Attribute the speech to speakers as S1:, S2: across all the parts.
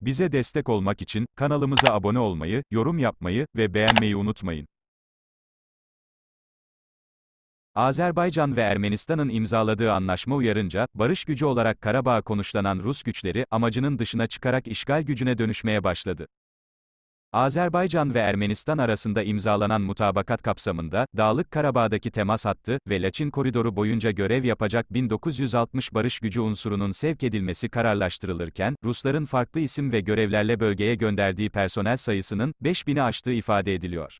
S1: Bize destek olmak için kanalımıza abone olmayı, yorum yapmayı ve beğenmeyi unutmayın. Azerbaycan ve Ermenistan'ın imzaladığı anlaşma uyarınca, barış gücü olarak Karabağ konuşlanan Rus güçleri, amacının dışına çıkarak işgal gücüne dönüşmeye başladı. Azerbaycan ve Ermenistan arasında imzalanan mutabakat kapsamında, Dağlık Karabağ'daki temas hattı ve Laçin koridoru boyunca görev yapacak 1960 barış gücü unsurunun sevk edilmesi kararlaştırılırken, Rusların farklı isim ve görevlerle bölgeye gönderdiği personel sayısının 5000'i aştığı ifade ediliyor.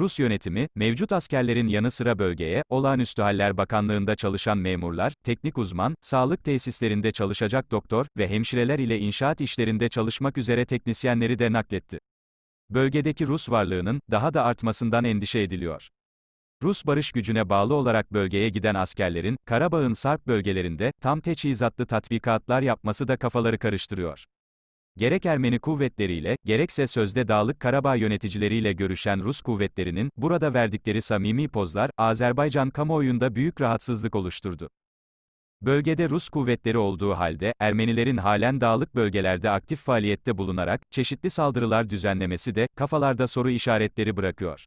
S1: Rus yönetimi, mevcut askerlerin yanı sıra bölgeye, Olağanüstü Haller Bakanlığı'nda çalışan memurlar, teknik uzman, sağlık tesislerinde çalışacak doktor ve hemşireler ile inşaat işlerinde çalışmak üzere teknisyenleri de nakletti. Bölgedeki Rus varlığının, daha da artmasından endişe ediliyor. Rus barış gücüne bağlı olarak bölgeye giden askerlerin, Karabağ'ın Sarp bölgelerinde, tam teçhizatlı tatbikatlar yapması da kafaları karıştırıyor. Gerek Ermeni kuvvetleriyle, gerekse sözde Dağlık Karabağ yöneticileriyle görüşen Rus kuvvetlerinin, burada verdikleri samimi pozlar, Azerbaycan kamuoyunda büyük rahatsızlık oluşturdu. Bölgede Rus kuvvetleri olduğu halde, Ermenilerin halen dağlık bölgelerde aktif faaliyette bulunarak, çeşitli saldırılar düzenlemesi de, kafalarda soru işaretleri bırakıyor.